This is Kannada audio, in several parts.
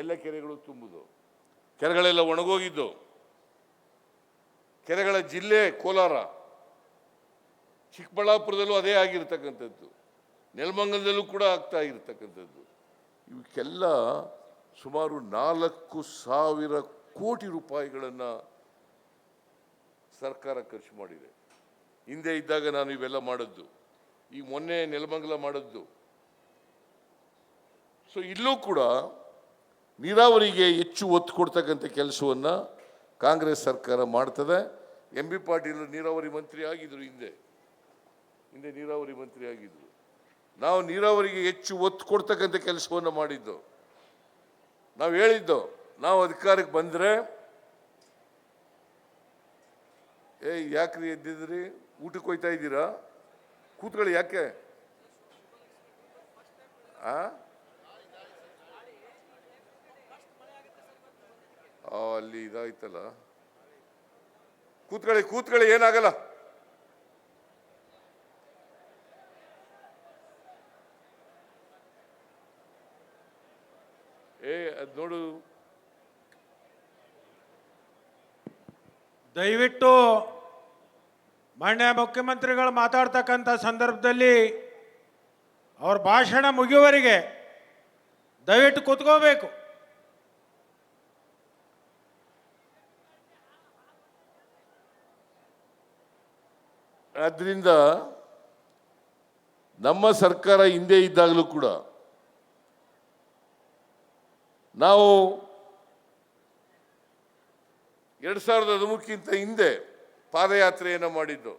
ಎಲ್ಲ ಕೆರೆಗಳು ತುಂಬುದು ಕೆರೆಗಳೆಲ್ಲ ಒಣಗೋಗಿದ್ದು. ಕೆರೆಗಳ ಜಿಲ್ಲೆ ಕೋಲಾರ, ಚಿಕ್ಕಬಳ್ಳಾಪುರದಲ್ಲೂ ಅದೇ ಆಗಿರ್ತಕ್ಕಂಥದ್ದು. ನೆಲಮಂಗಲದಲ್ಲೂ ಕೂಡ ಆಗ್ತಾ ಇರತಕ್ಕಂಥದ್ದು. ಇವಕ್ಕೆಲ್ಲ ಸುಮಾರು ನಾಲ್ಕು ಸಾವಿರ ಕೋಟಿ ರೂಪಾಯಿಗಳನ್ನು ಸರ್ಕಾರ ಖರ್ಚು ಮಾಡಿದೆ. ಹಿಂದೆ ಇದ್ದಾಗ ನಾನು ಇವೆಲ್ಲ ಮಾಡದ್ದು. ಈ ಮೊನ್ನೆ ನೆಲಮಂಗಲ ಮಾಡದ್ದು. ಸೊ ಇಲ್ಲೂ ಕೂಡ ನೀರಾವರಿಗೆ ಹೆಚ್ಚು ಒತ್ತು ಕೊಡ್ತಕ್ಕಂಥ ಕೆಲಸವನ್ನು ಕಾಂಗ್ರೆಸ್ ಸರ್ಕಾರ ಮಾಡ್ತದೆ. ಎಂ ಬಿ ಪಾಟೀಲ್ ನೀರಾವರಿ ಮಂತ್ರಿ ಆಗಿದ್ರು ಹಿಂದೆ. ಹಿಂದೆ ನೀರಾವರಿ ಮಂತ್ರಿ ಆಗಿದ್ರು. ನಾವು ನೀರಾವರಿಗೆ ಹೆಚ್ಚು ಒತ್ತು ಕೊಡ್ತಕ್ಕಂಥ ಕೆಲಸವನ್ನು ಮಾಡಿದ್ದು. ನಾವು ಹೇಳಿದ್ದು, ನಾವು ಅಧಿಕಾರಕ್ಕೆ ಬಂದರೆ ಏಯ್ ಯಾಕ್ರಿ ಎದ್ದಿದ್ರಿ? ಊಟಕ್ಕೆ ಹೋಯ್ತಾ ಇದ್ದೀರಾ? ಕೂತ್ಕೊಳ್ಳಿ ಯಾಕೆ? ಆ? ಅಲ್ಲಿ ಇದಾಯ್ತಲ್ಲ. ಕೂತ್ಕೊಳ್ಳಿ ಕೂತ್ಕೊಳ್ಳಿ, ಏನಾಗಲ್ಲ. ಏ, ಅದ್ ನೋಡು. ದಯವಿಟ್ಟು ಮಾನ್ಯ ಮುಖ್ಯಮಂತ್ರಿಗಳು ಮಾತಾಡ್ತಕ್ಕಂಥ ಸಂದರ್ಭದಲ್ಲಿ ಅವ್ರ ಭಾಷಣ ಮುಗಿಯುವವರೆಗೆ ದಯವಿಟ್ಟು ಕೂತ್ಕೋಬೇಕು. ಆದ್ರಿಂದ ನಮ್ಮ ಸರ್ಕಾರ ಹಿಂದೆ ಇದ್ದಾಗಲೂ ಕೂಡ ನಾವು ಎರಡು ಸಾವಿರದ ಹದಿಮೂರಕ್ಕಿಂತ ಹಿಂದೆ ಪಾದಯಾತ್ರೆಯನ್ನು ಮಾಡಿದ್ದು.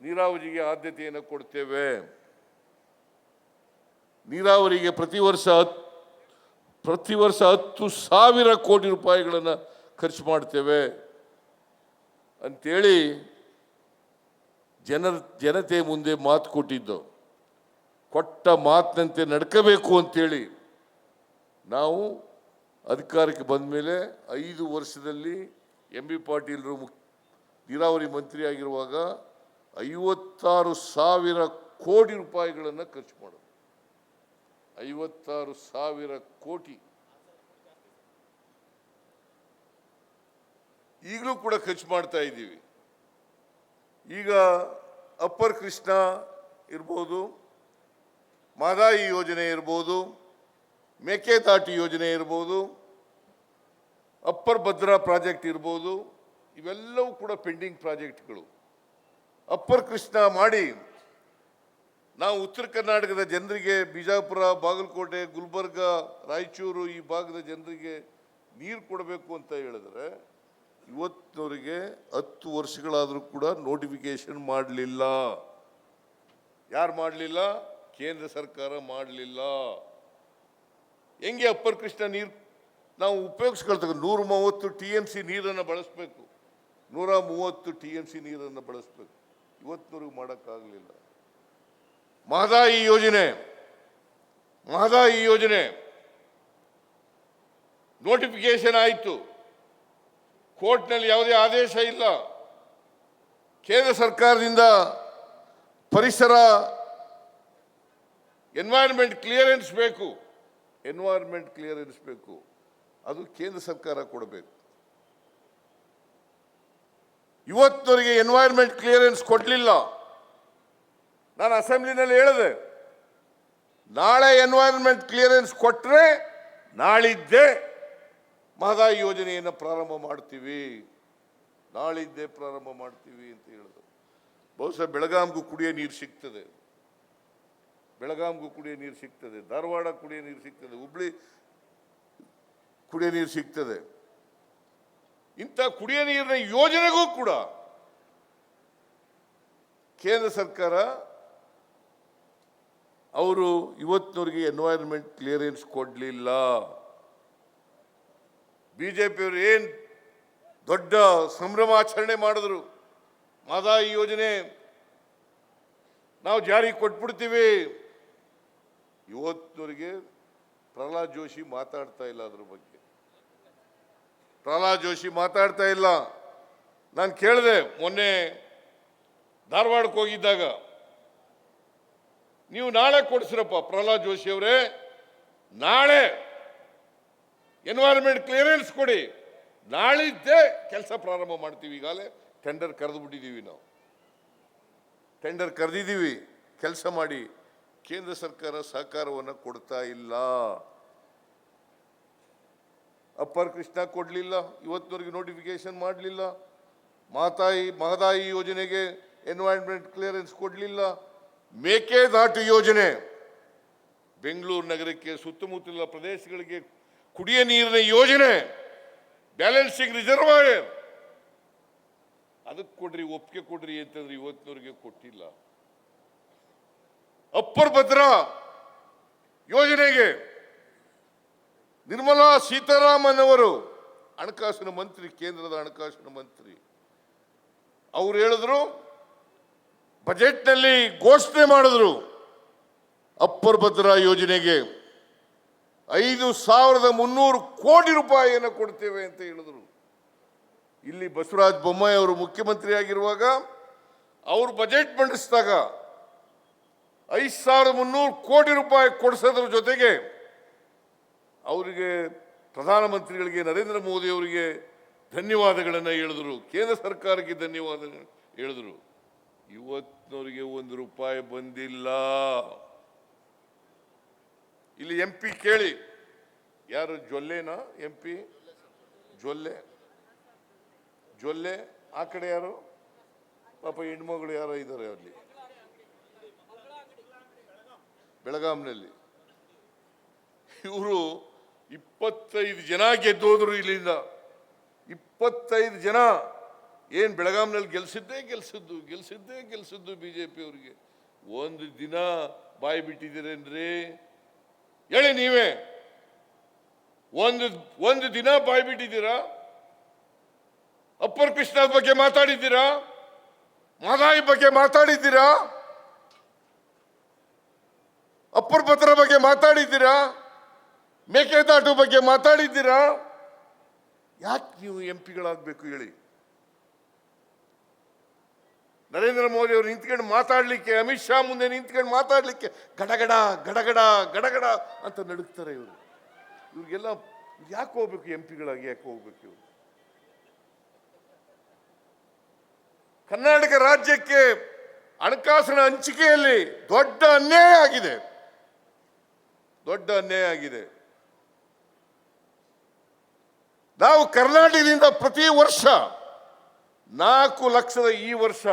ನೀರಾವರಿಗೆ ಆದ್ಯತೆಯನ್ನು ಕೊಡ್ತೇವೆ. ನೀರಾವರಿಗೆ ಪ್ರತಿ ವರ್ಷ ಪ್ರತಿ ವರ್ಷ ಹತ್ತು ಸಾವಿರ ಕೋಟಿ ರೂಪಾಯಿಗಳನ್ನು ಖರ್ಚು ಮಾಡ್ತೇವೆ. ಅಂತೇಳಿ ಜನರ, ಜನತೆ ಮುಂದೆ ಮಾತು ಕೊಟ್ಟಿದ್ದು. ಕೊಟ್ಟ ಮಾತಿನಂತೆ ನಡ್ಕಬೇಕು ಅಂತೇಳಿ ನಾವು ಅಧಿಕಾರಕ್ಕೆ ಬಂದ ಮೇಲೆ ಐದು ವರ್ಷದಲ್ಲಿ ಎಂ ಬಿ ಪಾಟೀಲರು ಮುಕ್, ನೀರಾವರಿ ಮಂತ್ರಿ ಆಗಿರುವಾಗ ಐವತ್ತಾರು ಸಾವಿರ ಕೋಟಿ ರೂಪಾಯಿಗಳನ್ನು ಖರ್ಚು ಮಾಡೋದು. ಐವತ್ತಾರು ಸಾವಿರ ಕೋಟಿ. ಈಗಲೂ ಕೂಡ ಖರ್ಚು ಮಾಡ್ತಾ ಇದ್ದೀವಿ. ಈಗ ಅಪ್ಪರ್ ಕೃಷ್ಣ ಇರ್ಬೋದು, ಮಾದಾಯಿ ಯೋಜನೆ ಇರ್ಬೋದು, ಮೇಕೆದಾಟು ಯೋಜನೆ ಇರ್ಬೋದು, ಅಪ್ಪರ್ ಭದ್ರಾ ಪ್ರಾಜೆಕ್ಟ್ ಇರ್ಬೋದು, ಇವೆಲ್ಲವೂ ಕೂಡ ಪೆಂಡಿಂಗ್ ಪ್ರಾಜೆಕ್ಟ್ಗಳು. ಅಪ್ಪರ್ ಕೃಷ್ಣ ಮಾಡಿ ನಾವು ಉತ್ತರ ಕರ್ನಾಟಕದ ಜನರಿಗೆ ಬಿಜಾಪುರ, ಬಾಗಲಕೋಟೆ, ಗುಲ್ಬರ್ಗ, ರಾಯಚೂರು ಈ ಭಾಗದ ಜನರಿಗೆ ನೀರು ಕೊಡಬೇಕು ಅಂತ ಹೇಳಿದ್ರೆ ಇವತ್ತಿನವರೆಗೆ ಹತ್ತು ವರ್ಷಗಳಾದರೂ ಕೂಡ ನೋಟಿಫಿಕೇಶನ್ ಮಾಡಲಿಲ್ಲ. ಯಾರು ಮಾಡಲಿಲ್ಲ? ಕೇಂದ್ರ ಸರ್ಕಾರ ಮಾಡಲಿಲ್ಲ. ಹೆಂಗೆ ಅಪ್ಪರ್ ಕೃಷ್ಣ ನೀರು ನಾವು ಉಪಯೋಗಿಸ್ಕೊಳ್ತಕ್ಕ ನೂರ ಮೂವತ್ತು ಟಿ ಎಂ ಸಿ ನೀರನ್ನು ಬಳಸಬೇಕು. ನೂರ ಮೂವತ್ತು ಟಿ ಎಂ ಸಿ ನೀರನ್ನು ಬಳಸಬೇಕು. ಇವತ್ತಿನವರೆಗೂ ಮಾಡೋಕ್ಕಾಗಲಿಲ್ಲ. ಮಹದಾಯಿ ಯೋಜನೆ ಮಹದಾಯಿ ಯೋಜನೆ. ನೋಟಿಫಿಕೇಶನ್ ಆಯಿತು. ಕೋರ್ಟ್ನಲ್ಲಿ ಯಾವುದೇ ಆದೇಶ ಇಲ್ಲ. ಕೇಂದ್ರ ಸರ್ಕಾರದಿಂದ ಪರಿಸರ ಎನ್ವೈರ್ಮೆಂಟ್ ಕ್ಲಿಯರೆನ್ಸ್ ಬೇಕು. ಎನ್ವೈರ್ಮೆಂಟ್ ಕ್ಲಿಯರೆನ್ಸ್ ಬೇಕು. ಅದು ಕೇಂದ್ರ ಸರ್ಕಾರ ಕೊಡಬೇಕು. ಇವತ್ತವರೆಗೆ ಎನ್ವೈರ್ಮೆಂಟ್ ಕ್ಲಿಯರೆನ್ಸ್ ಕೊಡಲಿಲ್ಲ. ನಾನು ಅಸೆಂಬ್ಲಿನಲ್ಲಿ ಹೇಳಿದೆ. ನಾಳೆ ಎನ್ವೈರನ್ಮೆಂಟ್ ಕ್ಲಿಯರೆನ್ಸ್ ಕೊಟ್ಟರೆ ನಾಳಿದ್ದೇ ಮಹದಾಯಿ ಯೋಜನೆಯನ್ನು ಪ್ರಾರಂಭ ಮಾಡ್ತೀವಿ. ನಾಳಿದ್ದೇ ಪ್ರಾರಂಭ ಮಾಡ್ತೀವಿ ಅಂತ ಹೇಳಿದ್ರು. ಬಹುಶಃ ಬೆಳಗಾಂಗೂ ಕುಡಿಯೋ ನೀರು ಸಿಗ್ತದೆ. ಬೆಳಗಾಂಗೂ ಕುಡಿಯೋ ನೀರು ಸಿಗ್ತದೆ. ಧಾರವಾಡ ಕುಡಿಯೋ ನೀರು ಸಿಗ್ತದೆ. ಹುಬ್ಳಿ ಕುಡಿಯ ನೀರು ಸಿಗ್ತದೆ. ಇಂಥ ಕುಡಿಯ ನೀರಿನ ಯೋಜನೆಗೂ ಕೂಡ ಕೇಂದ್ರ ಸರ್ಕಾರ ಅವರು ಇವತ್ತಿನವರಿಗೆ ಎನ್ವೈರನ್ಮೆಂಟ್ ಕ್ಲಿಯರೆನ್ಸ್ ಕೊಡಲಿಲ್ಲ. ಬಿ ಜೆ ಪಿಯವರು ಏನು ದೊಡ್ಡ ಸಂಭ್ರಮಾಚರಣೆ ಮಾಡಿದ್ರು? ಮಾದಾಯಿ ಯೋಜನೆ ನಾವು ಜಾರಿಗೆ ಕೊಟ್ಬಿಡ್ತೀವಿ. ಇವತ್ತವರಿಗೆ ಪ್ರಹ್ಲಾದ್ ಜೋಶಿ ಮಾತಾಡ್ತಾ ಇಲ್ಲ ಅದ್ರ ಬಗ್ಗೆ. ಪ್ರಹ್ಲಾದ್ ಜೋಶಿ ಮಾತಾಡ್ತಾ ಇಲ್ಲ. ನಾನು ಕೇಳಿದೆ ಮೊನ್ನೆ ಧಾರವಾಡಕ್ಕೆ ಹೋಗಿದ್ದಾಗ. ನೀವು ನಾಳೆ ಕೊಡಿಸ್ರಪ್ಪ ಪ್ರಹ್ಲಾದ್ ಜೋಶಿ ಅವರೇ, ನಾಳೆ ಎನ್ವೈರನ್ಮೆಂಟ್ ಕ್ಲಿಯರೆನ್ಸ್ ಕೊಡಿ. ನಾಳಿದ್ದೇ ಕೆಲಸ ಪ್ರಾರಂಭ ಮಾಡ್ತೀವಿ ಈಗಾಗಲೇ. ಟೆಂಡರ್ ಕರೆದು ಬಿಟ್ಟಿದ್ದೀವಿ ನಾವು. ಟೆಂಡರ್ ಕರೆದಿದ್ದೀವಿ ಕೆಲಸ ಮಾಡಿ. ಕೇಂದ್ರ ಸರ್ಕಾರ ಸಹಕಾರವನ್ನು ಕೊಡ್ತಾ ಇಲ್ಲ. ಅಪ್ಪರ್ ಕೃಷ್ಣ ಕೊಡಲಿಲ್ಲ. ಇವತ್ತಿನವರೆಗೆ ನೋಟಿಫಿಕೇಶನ್ ಮಾಡಲಿಲ್ಲ. ಮಾತಾಯಿ, ಮಹದಾಯಿ ಯೋಜನೆಗೆ ಎನ್ವೈರನ್ಮೆಂಟ್ ಕ್ಲಿಯರೆನ್ಸ್ ಕೊಡಲಿಲ್ಲ. ಮೇಕೆದಾಟು ಯೋಜನೆ. ಬೆಂಗಳೂರು ನಗರಕ್ಕೆ ಸುತ್ತಮುತ್ತಲ ಪ್ರದೇಶಗಳಿಗೆ ಕುಡಿಯ ನೀರಿನ ಯೋಜನೆ ಬ್ಯಾಲೆನ್ಸಿಂಗ್ ರಿಸರ್ವಾಯರ್ ಅದಕ್ಕೆ ಕೊಡ್ರಿ, ಒಪ್ಪಿಗೆ ಕೊಡ್ರಿ ಅಂತಂದ್ರೆ ಇವತ್ತಿನವರಿಗೆ ಕೊಟ್ಟಿಲ್ಲ. ಅಪ್ಪರ್ ಭದ್ರ ಯೋಜನೆಗೆ ನಿರ್ಮಲಾ ಸೀತಾರಾಮನ್ ಅವರು ಹಣಕಾಸಿನ ಮಂತ್ರಿ, ಕೇಂದ್ರದ ಹಣಕಾಸಿನ ಮಂತ್ರಿ. ಅವ್ರು ಹೇಳಿದ್ರು ಬಜೆಟ್ನಲ್ಲಿ ಘೋಷಣೆ ಮಾಡಿದ್ರು ಅಪ್ಪರ್ ಭದ್ರ ಯೋಜನೆಗೆ. ಐದು ಸಾವಿರದ ಮುನ್ನೂರು ಕೋಟಿ ರೂಪಾಯಿಯನ್ನು ಕೊಡ್ತೇವೆ ಅಂತ ಹೇಳಿದರು. ಇಲ್ಲಿ ಬಸವರಾಜ ಬೊಮ್ಮಾಯಿ ಅವರು ಮುಖ್ಯಮಂತ್ರಿ ಆಗಿರುವಾಗ ಅವರು ಬಜೆಟ್ ಮಂಡಿಸಿದಾಗ ಐದು ಸಾವಿರದ ಮುನ್ನೂರು ಕೋಟಿ ರೂಪಾಯಿ ಕೊಡಿಸೋದ್ರ ಜೊತೆಗೆ ಅವರಿಗೆ ಪ್ರಧಾನಮಂತ್ರಿಗಳಿಗೆ ನರೇಂದ್ರ ಮೋದಿ ಅವರಿಗೆ ಧನ್ಯವಾದಗಳನ್ನು ಹೇಳಿದರು. ಕೇಂದ್ರ ಸರ್ಕಾರಕ್ಕೆ ಧನ್ಯವಾದ ಹೇಳಿದ್ರು. ಇವತ್ತಿನವರಿಗೆ ಒಂದು ರೂಪಾಯಿ ಬಂದಿಲ್ಲ. ಇಲ್ಲಿ ಎಂ ಪಿ ಕೇಳಿ. ಯಾರು, ಜೊಲ್ಲೆನಾ ಎಂ ಪಿ? ಜೊಲ್ಲೆ. ಜೊಲ್ಲೆ, ಆ ಕಡೆ ಯಾರು? ಪಾಪ ಹೆಣ್ಮಗಳು ಯಾರೋ ಇದ್ದಾರೆ ಅಲ್ಲಿ. ಬೆಳಗಾಂನಲ್ಲಿ. ಇವರು ಇಪ್ಪತ್ತೈದು ಜನ ಗೆದ್ದೋದ್ರು ಇಲ್ಲಿಂದ. ಇಪ್ಪತ್ತೈದು ಜನ. ಏನು ಬೆಳಗಾಂನಲ್ಲಿ ಗೆಲ್ಸಿದ್ದೇ ಗೆಲ್ಸಿದ್ದು ಗೆಲ್ಸಿದ್ದೇ ಗೆಲ್ಸಿದ್ದು ಬಿಜೆಪಿ ಅವರಿಗೆ ಒಂದು ದಿನ ಬಾಯಿ ಬಿಟ್ಟಿದ್ದೀರೇನ್ರಿ? ಹೇಳಿ ನೀವೇ. ಒಂದು ಒಂದು ದಿನ ಬಾಯಿ ಬಿಟ್ಟಿದ್ದೀರಾ ಅಪ್ಪರ್ ಕೃಷ್ಣ ಬಗ್ಗೆ ಮಾತಾಡಿದ್ದೀರಾ? ಮಹದಾಯಿ ಬಗ್ಗೆ ಮಾತಾಡಿದ್ದೀರಾ? ಅಪ್ಪರ್ ಪತ್ರ ಬಗ್ಗೆ ಮಾತಾಡಿದ್ದೀರಾ? ಮೇಕೆದಾಟು ಬಗ್ಗೆ ಮಾತಾಡಿದ್ದೀರಾ? ಯಾಕೆ ನೀವು ಎಂ ಪಿಗಳಾಗಬೇಕು ಹೇಳಿ? ನರೇಂದ್ರ ಮೋದಿ ಅವರು ನಿಂತ್ಕೊಂಡು ಮಾತಾಡಲಿಕ್ಕೆ, ಅಮಿತ್ ಶಾ ಮುಂದೆ ನಿಂತ್ಕೊಂಡು ಮಾತಾಡಲಿಕ್ಕೆ ಗಡಗಡ ಗಡಗಡ ಗಡಗಡ ಅಂತ ನಡುಗ್ತಾರೆ ಇವರು. ಇವ್ರಿಗೆಲ್ಲ ಯಾಕೆ ಹೋಗ್ಬೇಕು, ಎಂ ಪಿಗಳಾಗಿ ಯಾಕೆ ಹೋಗ್ಬೇಕು ಇವರು? ಕರ್ನಾಟಕ ರಾಜ್ಯಕ್ಕೆ ಹಣಕಾಸಿನ ಹಂಚಿಕೆಯಲ್ಲಿ ದೊಡ್ಡ ಅನ್ಯಾಯ ಆಗಿದೆ. ದೊಡ್ಡ ಅನ್ಯಾಯ ಆಗಿದೆ. ನಾವು ಕರ್ನಾಟಕದಿಂದ ಪ್ರತಿ ವರ್ಷ ನಾಲ್ಕು ಲಕ್ಷದ ಈ ವರ್ಷ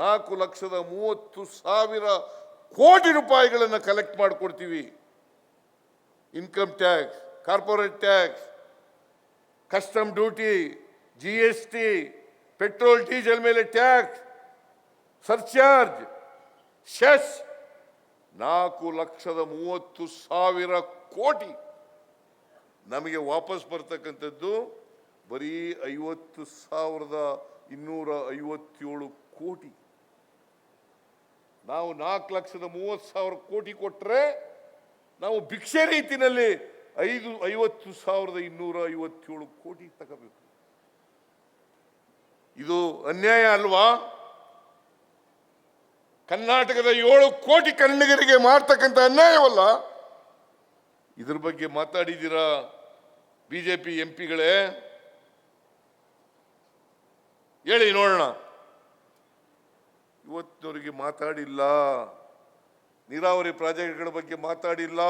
ನಾಲ್ಕು ಲಕ್ಷದ ಮೂವತ್ತು ಸಾವಿರ ಕೋಟಿ ರೂಪಾಯಿಗಳನ್ನು ಕಲೆಕ್ಟ್ ಮಾಡಿಕೊಡ್ತೀವಿ. Income tax corporate tax custom duty G S T petrol diesel ಮೇಲೆ ಟ್ಯಾಕ್ಸ್ ಸರ್ಚಾರ್ಜ್ ಸೆಸ್ ನಾಲ್ಕು ಲಕ್ಷದ ಮೂವತ್ತು ಸಾವಿರ ಕೋಟಿ ನಮಗೆ ವಾಪಸ್ ಬರ್ತಕ್ಕಂಥದ್ದು ಬರೀ ಐವತ್ತು ಸಾವಿರದ ಇನ್ನೂರ ಐವತ್ತೇಳು ಕೋಟಿ. ನಾವು ನಾಲ್ಕು ಲಕ್ಷದ ಮೂವತ್ತು ಸಾವಿರ ಕೋಟಿ ಕೊಟ್ಟರೆ ನಾವು ಭಿಕ್ಷೆ ರೀತಿನಲ್ಲಿ ಐದು, ಐವತ್ತು ಸಾವಿರದ ಇನ್ನೂರ ಐವತ್ತೇಳು ಕೋಟಿ ತಗೋಬೇಕು. ಇದು ಅನ್ಯಾಯ ಅಲ್ವಾ? ಕರ್ನಾಟಕದ ಏಳು ಕೋಟಿ ಕನ್ನಡಿಗರಿಗೆ ಮಾಡ್ತಕ್ಕಂಥ ಅನ್ಯಾಯವಲ್ಲ? ಇದ್ರ ಬಗ್ಗೆ ಮಾತಾಡಿದ್ದೀರಾ ಬಿಜೆಪಿ ಎಂ ಪಿಗಳೇ? ಹೇಳಿ ನೋಡೋಣ. ಇವತ್ತಿನವರಿಗೆ ಮಾತಾಡಿಲ್ಲ. ನೀರಾವರಿ ಪ್ರಾಜೆಕ್ಟ್ಗಳ ಬಗ್ಗೆ ಮಾತಾಡಿಲ್ಲ.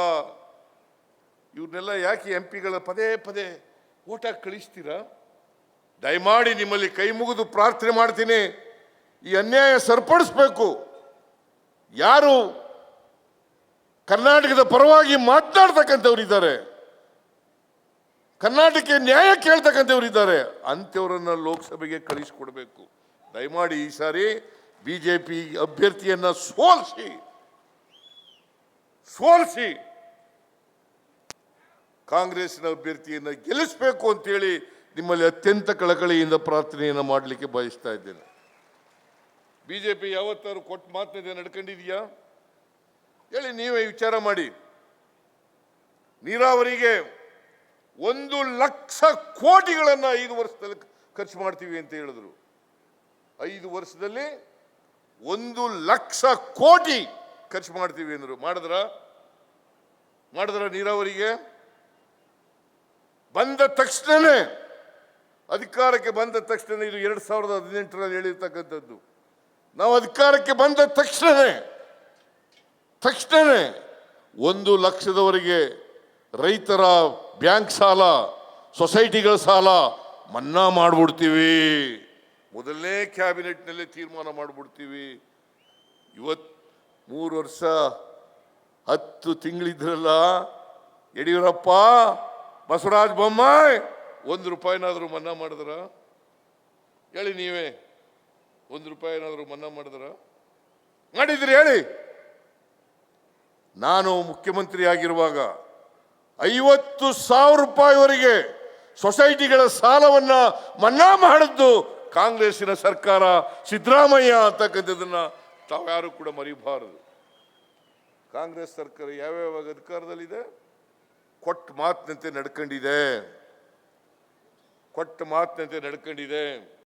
ಇವ್ರನ್ನೆಲ್ಲ ಯಾಕೆ ಎಂ ಪಿಗಳ ಪದೇ ಪದೇ ಓಟ ಕಳಿಸ್ತೀರಾ? ದಯಮಾಡಿ ನಿಮ್ಮಲ್ಲಿ ಕೈ ಮುಗಿದು ಪ್ರಾರ್ಥನೆ ಮಾಡ್ತೀನಿ. ಈ ಅನ್ಯಾಯ ಸರಿಪಡಿಸ್ಬೇಕು. ಯಾರು ಕರ್ನಾಟಕದ ಪರವಾಗಿ ಮಾತನಾಡ್ತಕ್ಕಂಥವ್ರು ಇದ್ದಾರೆ ಕರ್ನಾಟಕಕ್ಕೆ ನ್ಯಾಯ ಕೇಳ್ತಕ್ಕಂಥವ್ರು ಇದ್ದಾರೆ ಅಂಥವ್ರನ್ನ ಲೋಕಸಭೆಗೆ ಕಳಿಸ್ಕೊಡ್ಬೇಕು. ದಯಮಾಡಿ ಈ ಸಾರಿ ಬಿಜೆಪಿ ಅಭ್ಯರ್ಥಿಯನ್ನು ಸೋಲಿಸಿ ಸೋಲಿಸಿ ಕಾಂಗ್ರೆಸ್ನ ಅಭ್ಯರ್ಥಿಯನ್ನು ಗೆಲ್ಲಿಸಬೇಕು ಅಂತೇಳಿ ನಿಮ್ಮಲ್ಲಿ ಅತ್ಯಂತ ಕಳಕಳಿಯಿಂದ ಪ್ರಾರ್ಥನೆಯನ್ನು ಮಾಡಲಿಕ್ಕೆ ಬಯಸ್ತಾ ಇದ್ದೇನೆ. ಬಿಜೆಪಿ ಯಾವತ್ತಾರು ಕೊಟ್ಟು ಮಾತನ್ನ ನಡ್ಕೊಂಡಿದೆಯಾ? ಹೇಳಿ ನೀವೇ ವಿಚಾರ ಮಾಡಿ. ನೀರಾವರಿಗೆ ಒಂದು ಲಕ್ಷ ಕೋಟಿಗಳನ್ನು ಐದು ವರ್ಷದಲ್ಲಿ ಖರ್ಚು ಮಾಡ್ತೀವಿ ಅಂತ ಹೇಳಿದ್ರು. ಐದು ವರ್ಷದಲ್ಲಿ ಒಂದು ಲಕ್ಷ ಕೋಟಿ ಖರ್ಚು ಮಾಡ್ತೀವಿ ಅಂದ್ರು. ಮಾಡಿದ್ರ? ಮಾಡಿದ್ರ ನೀರಾವರಿಗೆ? ಬಂದ ತಕ್ಷಣನೇ, ಅಧಿಕಾರಕ್ಕೆ ಬಂದ ತಕ್ಷಣ ಇದು ಎರಡು ಸಾವಿರದ ಹದಿನೆಂಟರಲ್ಲಿ ಹೇಳಿರ್ತಕ್ಕಂಥದ್ದು. ನಾವು ಅಧಿಕಾರಕ್ಕೆ ಬಂದ ತಕ್ಷಣವೇ ತಕ್ಷಣವೇ ಒಂದು ಲಕ್ಷದವರೆಗೆ ರೈತರ ಬ್ಯಾಂಕ್ ಸಾಲ, ಸೊಸೈಟಿಗಳ ಸಾಲ ಮನ್ನಾ ಮಾಡಿಬಿಡ್ತೀವಿ. ಮೊದಲನೇ ಕ್ಯಾಬಿನೆಟ್ನಲ್ಲೇ ತೀರ್ಮಾನ ಮಾಡಿಬಿಡ್ತೀವಿ. ಇವತ್ ಮೂರು ವರ್ಷ, ಹತ್ತು ತಿಂಗಳಿದ್ರಲ್ಲ, ಯಡಿಯೂರಪ್ಪ, ಬಸವರಾಜ ಬೊಮ್ಮಾಯಿ, ಒಂದು ರೂಪಾಯಿನಾದರೂ ಮನ್ನಾ ಮಾಡಿದ್ರ? ಹೇಳಿ ನೀವೇ. ಒಂದು ರೂಪಾಯಿ ಏನಾದರೂ ಮನ್ನಾ ಮಾಡಿದ್ರ? ಮಾಡಿದ್ರಿ, ಹೇಳಿ. ನಾನು ಮುಖ್ಯಮಂತ್ರಿ ಆಗಿರುವಾಗ ಐವತ್ತು ಸಾವಿರ ರೂಪಾಯಿವರೆಗೆ ಸೊಸೈಟಿಗಳ ಸಾಲವನ್ನು ಮನ್ನಾ ಮಾಡಿದ್ದು ಕಾಂಗ್ರೆಸ್ಸಿನ ಸರ್ಕಾರ ಸಿದ್ದರಾಮಯ್ಯ ಅಂತಕ್ಕಂಥದ್ದನ್ನು ತಾವ್ಯಾರು ಕೂಡ ಮರಿಬಾರದು. ಕಾಂಗ್ರೆಸ್ ಸರ್ಕಾರ ಯಾವ್ಯಾವ ಅಧಿಕಾರದಲ್ಲಿದೆ? ಕೊಟ್ಟ ಮಾತಿನಂತೆ ನಡ್ಕೊಂಡಿದೆ. ಕೊಟ್ಟ ಮಾತಿನಂತೆ ನಡ್ಕೊಂಡಿದೆ.